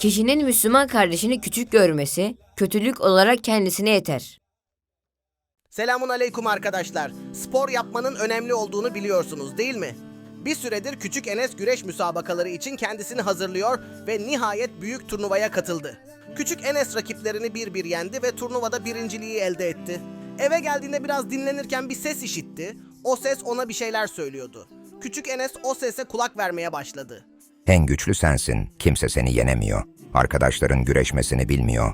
Kişinin Müslüman kardeşini küçük görmesi, kötülük olarak kendisine yeter. Selamun aleyküm arkadaşlar. Spor yapmanın önemli olduğunu biliyorsunuz değil mi? Bir süredir Küçük Enes güreş müsabakaları için kendisini hazırlıyor ve nihayet büyük turnuvaya katıldı. Küçük Enes rakiplerini bir bir yendi ve turnuvada birinciliği elde etti. Eve geldiğinde biraz dinlenirken bir ses işitti. O ses ona bir şeyler söylüyordu. Küçük Enes o sese kulak vermeye başladı. En güçlü sensin, kimse seni yenemiyor. Arkadaşların güreşmesini bilmiyor.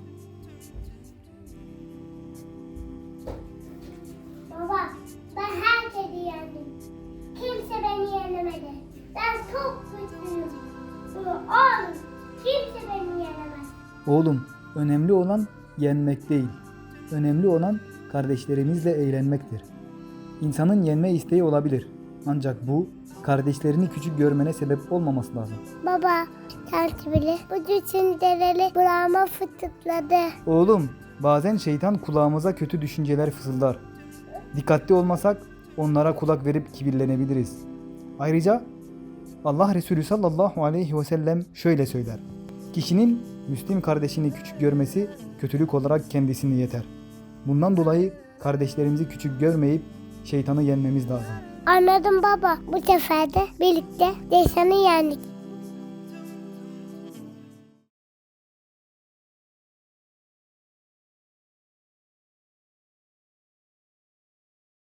Baba, ben herkesi yendim. Kimse beni yenemedi. Ben çok güçlüyüm. Oğlum, kimse beni yenemez. Oğlum, önemli olan yenmek değil. Önemli olan kardeşlerimizle eğlenmektir. İnsanın yenme isteği olabilir. Ancak bu kardeşlerini küçük görmene sebep olmaması lazım. Baba, bile bu düşünceleri kulağıma fısıldadı. Oğlum, bazen şeytan kulağımıza kötü düşünceler fısıldar. Dikkatli olmasak onlara kulak verip kibirlenebiliriz. Ayrıca Allah Resulü sallallahu aleyhi ve sellem şöyle söyler. Kişinin Müslim kardeşini küçük görmesi kötülük olarak kendisini yeter. Bundan dolayı kardeşlerimizi küçük görmeyip şeytanı yenmemiz lazım. Anladım baba. Bu sefer de birlikte Deşan'ı yendik.